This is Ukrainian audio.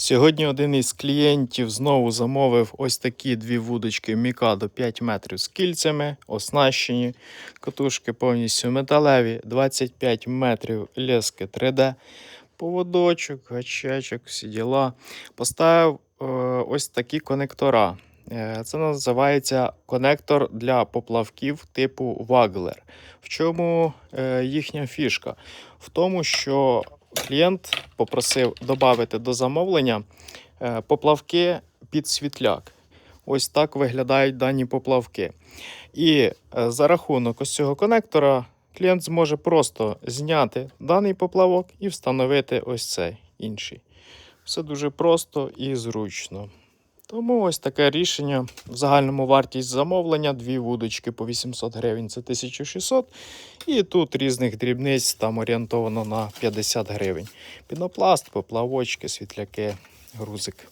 Сьогодні один із клієнтів знову замовив ось такі дві вудочки Mikado 5 метрів з кільцями, оснащені. Катушки повністю металеві, 25 метрів лески 3D, поводочок, гачечок, всі діла. Поставив е, ось такі конектора. Е, Це називається конектор для поплавків типу Wagler. В чому е, їхня фішка? В тому, що клієнт попросив додати до замовлення е, поплавки під світляк. Ось так виглядають дані поплавки. І е, за рахунок ось цього конектора клієнт зможе просто зняти даний поплавок і встановити ось цей інший. Все дуже просто і зручно. Тому ось таке рішення. В загальному вартість замовлення дві вудочки по 800 гривень це 1600. І тут різних дрібниць там орієнтовано на 50 гривень. Пінопласт, поплавочки, світляки, грузик.